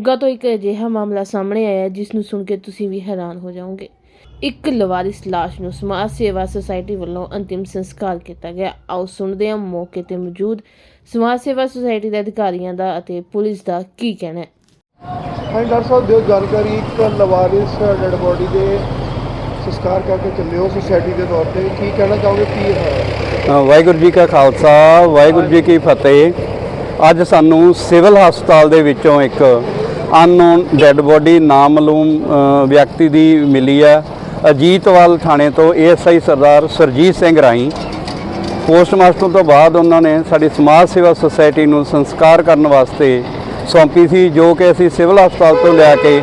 ਮੋਗਾ ਤੋਂ ਇੱਕ ਅਜਿਹਾ ਮਾਮਲਾ ਸਾਹਮਣੇ ਆਇਆ ਹੈ ਜਿਸ ਨੂੰ ਸੁਣ ਕੇ ਤੁਸੀਂ ਵੀ ਹੈਰਾਨ ਹੋ ਜਾਓਗੇ। ਇੱਕ ਲਵਾਰਿਸ ਲਾਸ਼ ਨੂੰ ਸਮਾਜ ਸੇਵਾ ਸੁਸਾਇਟੀ ਵੱਲੋਂ ਅੰਤਿਮ ਸੰਸਕਾਰ ਕੀਤਾ ਗਿਆ। ਆਓ ਸੁਣਦੇ ਹਾਂ ਮੌਕੇ ਤੇ ਮੌਜੂਦ ਸਮਾਜ ਸੇਵਾ ਸੁਸਾਇਟੀ ਦੇ ਅਧਿਕਾਰੀਆਂ ਦਾ ਅਤੇ ਪੁਲਿਸ ਦਾ ਕੀ ਕਹਿਣਾ ਹੈ। ਹਾਂ ਡਾਕਟਰ ਸਾਹਿਬ ਦਿਓ ਜਾਣਕਾਰੀ ਇੱਕ ਲਵਾਰਿਸ ਡੈਡ ਬੋਡੀ ਦੇ ਸੰਸਕਾਰ ਕਰਕੇ ਚੱਲੇ ਹੋ ਸੁਸਾਇਟੀ ਦੇ ਤੌਰ ਤੇ। ਕੀ ਕਹਿਣਾ ਚਾਹੋਗੇ ਕੀ ਹੈ? ਵਾਹਿਗੁਰੂ ਜੀ ਕਾ ਖਾਲਸਾ ਵਾਹਿਗੁਰੂ ਜੀ ਕੀ ਫਤਿਹ। ਅੱਜ ਸਾਨੂੰ ਸਿਵਲ ਹਸਪਤਾਲ ਦੇ ਵਿੱਚੋਂ ਇੱਕ ਅਨਨੋਨ ਡੈੱਡ ਬੋਡੀ ਨਾਮਲੂਮ ਵਿਅਕਤੀ ਦੀ ਮਿਲੀ ਹੈ। ਅਜੀਤਵਾਲ ਥਾਣੇ ਤੋਂ ਏਐਸਆਈ ਸਰਦਾਰ ਸਰਜੀਤ ਸਿੰਘ ਰਾਈ ਪੋਸਟਮਾਸਟਰ ਤੋਂ ਬਾਅਦ ਉਹਨਾਂ ਨੇ ਸਾਡੀ ਸਮਾਜ ਸੇਵਾ ਸੁਸਾਇਟੀ ਨੂੰ ਸੰਸਕਾਰ ਕਰਨ ਵਾਸਤੇ ਸੌਂਪੀ ਸੀ, ਜੋ ਕਿ ਅਸੀਂ ਸਿਵਲ ਹਸਪਤਾਲ ਤੋਂ ਲਿਆ ਕੇ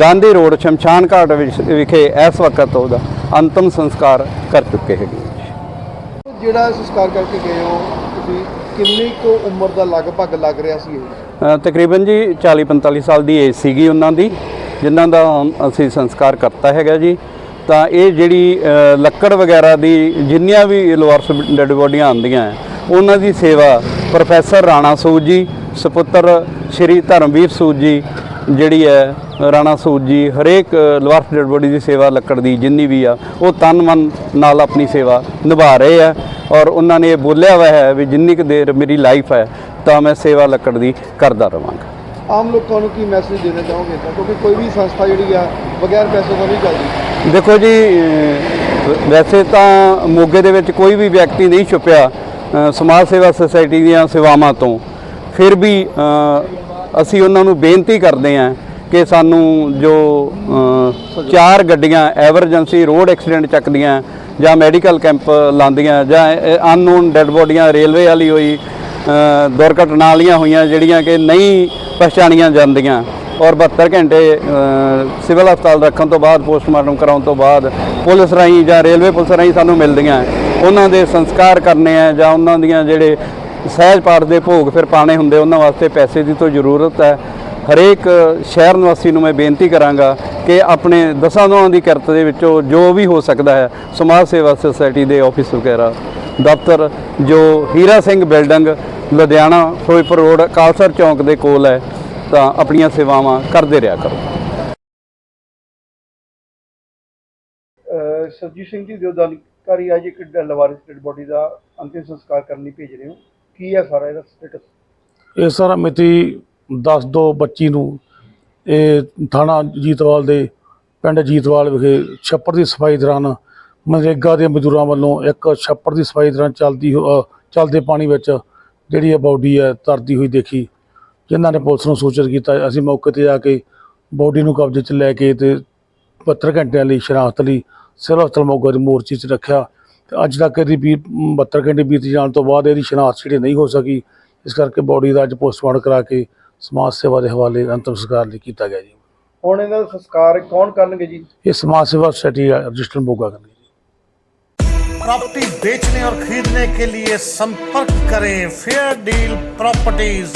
ਗਾਂਧੀ ਰੋਡ ਸ਼ਮਸ਼ਾਨ ਘਾਟ ਵਿੱਚ- ਵਿਖੇ ਇਸ ਵਕਤ ਉਹਦਾ ਅੰਤਮ ਸੰਸਕਾਰ ਕਰ ਚੁੱਕੇ ਹੈਗੇ। ਜਿਹੜਾ ਸੰਸਕਾਰ ਕਰਕੇ ਗਏ ਹੋ ਤੁਸੀਂ ਕਿੰਨੀ ਕੁ ਉਮਰ ਦਾ ਲਗਭਗ ਲੱਗ ਰਿਹਾ ਸੀ ਇਹ? ਅ, ਤਕਰੀਬਨ ਜੀ 40 45 ਸਾਲ ਦੀ ਏਜ ਸੀਗੀ ਉਹਨਾਂ ਦੀ ਜਿਨ੍ਹਾਂ ਦਾ ਹੁਣ ਅਸੀਂ ਸੰਸਕਾਰ ਕਰਤਾ ਹੈਗਾ ਜੀ। ਤਾਂ ਇਹ ਜਿਹੜੀ ਅ, ਲੱਕੜ ਵਗੈਰਾ ਦੀ ਜਿੰਨੀਆਂ ਵੀ ਲੋਅਰਸ ਡੈਡ ਬੋਡੀਆਂ ਆਉਂਦੀਆਂ ਹੈ, ਉਹਨਾਂ ਦੀ ਸੇਵਾ ਪ੍ਰੋਫੈਸਰ ਰਾਣਾ ਸੂਦ ਜੀ ਸੁਪੁੱਤਰ ਸ਼੍ਰੀ ਧਰਮਵੀਰ ਸੂਦ ਜੀ ਜਿਹੜੀ ਹੈ ਰਾਣਾ ਸੂਦ ਜੀ ਹਰੇਕ ਲੋਅਰਸ ਡੈਡ ਬੋਡੀ ਦੀ ਸੇਵਾ ਲੱਕੜ ਦੀ ਜਿੰਨੀ ਵੀ ਆ ਉਹ ਤਨ ਮਨ ਨਾਲ ਆਪਣੀ ਸੇਵਾ ਨਿਭਾ ਰਹੇ ਆ ਔਰ ਉਹਨਾਂ ਨੇ ਇਹ ਬੋਲਿਆ ਹੋਇਆ ਹੈ ਵੀ ਜਿੰਨੀ ਕੁ ਦੇਰ ਮੇਰੀ ਲਾਈਫ ਹੈ ਤਾਂ ਮੈਂ ਸੇਵਾ ਲੱਕੜ ਦੀ ਕਰਦਾ ਰਵਾਂਗਾ। ਆਮ ਲੋਕਾਂ ਨੂੰ ਕੀ ਮੈਸੇਜ ਦੇਣਾ ਚਾਹੋਗੇ ਕਿਉਂਕਿ ਕੋਈ ਵੀ ਸੰਸਥਾ ਜਿਹੜੀ ਆ ਬਗੈਰ ਪੈਸੇ ਤੋਂ ਨਹੀਂ ਚੱਲਦੀ। ਦੇਖੋ ਜੀ ਵੈਸੇ ਤਾਂ ਮੋਗੇ ਦੇ ਵਿੱਚ ਕੋਈ ਵੀ ਵਿਅਕਤੀ ਨਹੀਂ ਛੁਪਿਆ ਸਮਾਜ ਸੇਵਾ ਸੁਸਾਇਟੀ ਦੀਆਂ ਸੇਵਾਵਾਂ ਤੋਂ। ਫਿਰ ਵੀ ਅਸੀਂ ਉਹਨਾਂ ਨੂੰ ਬੇਨਤੀ ਕਰਦੇ ਹਾਂ ਕਿ ਸਾਨੂੰ ਜੋ ਚਾਰ ਗੱਡੀਆਂ ਐਮਰਜੈਂਸੀ ਰੋਡ ਐਕਸੀਡੈਂਟ ਚੱਕਦੀਆਂ, ਜਾਂ ਮੈਡੀਕਲ ਕੈਂਪ ਲਾਉਂਦੀਆਂ ਜਾਂ ਅਨਨੋਨ ਡੈੱਡ ਬੋਡੀਆਂ ਰੇਲਵੇ ਵਾਲੀ ਹੋਈ ਦੁਰਘਟਨਾ ਵਾਲੀਆਂ ਹੋਈਆਂ, ਜਿਹੜੀਆਂ ਕਿ ਨਹੀਂ ਪਛਾਣੀਆਂ ਜਾਂਦੀਆਂ, ਔਰ 72 ਘੰਟੇ ਸਿਵਲ ਹਸਪਤਾਲ ਰੱਖਣ ਤੋਂ ਬਾਅਦ, ਪੋਸਟਮਾਰਟਮ ਕਰਾਉਣ ਤੋਂ ਬਾਅਦ ਪੁਲਿਸ ਰਾਹੀਂ ਜਾਂ ਰੇਲਵੇ ਪੁਲਿਸ ਰਾਹੀਂ ਸਾਨੂੰ ਮਿਲਦੀਆਂ। ਉਹਨਾਂ ਦੇ ਸੰਸਕਾਰ ਕਰਨੇ ਆ, ਜਾਂ ਉਹਨਾਂ ਦੀਆਂ ਜਿਹੜੇ ਸਹਿਜ ਪਾਠ ਦੇ ਭੋਗ ਫਿਰ ਪਾਣੇ ਹੁੰਦੇ, ਉਹਨਾਂ ਵਾਸਤੇ ਪੈਸੇ ਦੀ ਤੋਂ ਜ਼ਰੂਰਤ ਹੈ। ਹਰੇਕ ਸ਼ਹਿਰ ਨਿਵਾਸੀ ਨੂੰ ਮੈਂ ਬੇਨਤੀ ਕਰਾਂਗਾ ਕਿ ਆਪਣੇ ਦਸਾਂ ਨੌਂ ਦੀ ਕਿਰਤ ਦੇ ਵਿੱਚੋਂ ਜੋ ਵੀ ਹੋ ਸਕਦਾ ਹੈ, ਸਮਾਜ ਸੇਵਾ ਸੁਸਾਇਟੀ ਦੇ ਆਫਿਸ ਵਗੈਰਾ, ਦਫ਼ਤਰ, ਜੋ ਹੀਰਾ ਸਿੰਘ ਬਿਲਡਿੰਗ, ਲੁਧਿਆਣਾ, ਫਿਰੋਜ਼ਪੁਰ ਰੋਡ, ਕਾਲਸਰ ਚੌਂਕ ਦੇ ਕੋਲ ਹੈ, ਤਾਂ ਆਪਣੀਆਂ ਸੇਵਾਵਾਂ ਕਰਦੇ ਰਿਹਾ ਕਰੋ। ਅਹ ਸਰਜੀਤ ਸਿੰਘ ਜੀ ਦਿਓ ਜਾਣਕਾਰੀ ਅੱਜ ਇੱਕ ਲਵਾਰਿਸ ਡੈਡ ਬੋਡੀ ਦਾ ਅੰਤਿਮ ਸੰਸਕਾਰ ਕਰਨ ਲਈ ਭੇਜ ਰਹੇ ਹੋ। ਕੀ ਹੈ ਸਾਰਾ ਇਹਦਾ ਸਟੇਟਸ ਇਹ ਸਾਰਾ ਮਿਤੀ 10 ਦੋ 25 ਨੂੰ ਇਹ ਥਾਣਾ ਜੀਤਵਾਲ ਦੇ ਪਿੰਡ ਜੀਤਵਾਲ ਵਿਖੇ ਛੱਪੜ ਦੀ ਸਫ਼ਾਈ ਦੌਰਾਨ ਮਨਰੇਗਾ ਦੇ ਮਜ਼ਦੂਰਾਂ ਵੱਲੋਂ ਇੱਕ ਛੱਪੜ ਦੀ ਸਫ਼ਾਈ ਦੌਰਾਨ ਚੱਲਦੀ ਹੋ- ਚੱਲਦੇ ਪਾਣੀ ਵਿੱਚ ਜਿਹੜੀ ਹੈ ਬਾਡੀ ਹੈ ਤਰਦੀ ਹੋਈ ਦੇਖੀ, ਜਿਨ੍ਹਾਂ ਨੇ ਪੁਲਿਸ ਨੂੰ ਸੂਚਿਤ ਕੀਤਾ। ਅਸੀਂ ਮੌਕੇ ਤੇ ਜਾ ਕੇ ਬਾਡੀ ਨੂੰ ਕਬਜ਼ੇ 'ਚ ਲੈ ਕੇ ਤੇ 72 ਘੰਟਿਆਂ ਲਈ ਸ਼ਨਾਖਤ ਲਈ ਸਿਵਲ ਹਸਪਤਾਲ ਮੋਗਾ ਦੇ ਮੋਰਚੇ 'ਚ ਰੱਖਿਆ। ਤੇ ਅੱਜ ਤੱਕ ਇਹਦੀ ਵੀ 72 ਘੰਟੇ ਬੀਤ ਜਾਣ ਤੋਂ ਬਾਅਦ ਇਹਦੀ ਸ਼ਨਾਖਤ ਜਿਹੜੀ ਨਹੀਂ ਹੋ ਸਕੀ ਇਸ ਕਰਕੇ ਬਾਡੀ ਦਾ ਅੱਜ ਪੋਸਟਮਾਰਟਮ ਕਰਾ ਕੇ ਸਮਾਜ ਸੇਵਾ ਦੇ ਹਵਾਲੇ ਅੰਤਿਮ ਸੰਸਕਾਰ ਲਈ ਕੀਤਾ ਗਿਆ ਜੀ ਹੁਣ ਇਹਨਾਂ ਦਾ ਸੰਸਕਾਰ ਕੌਣ ਕਰਨਗੇ ਜੀ ਇਹ ਸਮਾਜ ਸੇਵਾ ਸੁਸਾਇਟੀ ਰਜਿਸਟਰ ਮੋਗਾ ਕਰਨਗੇ प्रॉपर्टी बेचने और खरीदने के लिए संपर्क करें फेयर डील प्रॉपर्टीज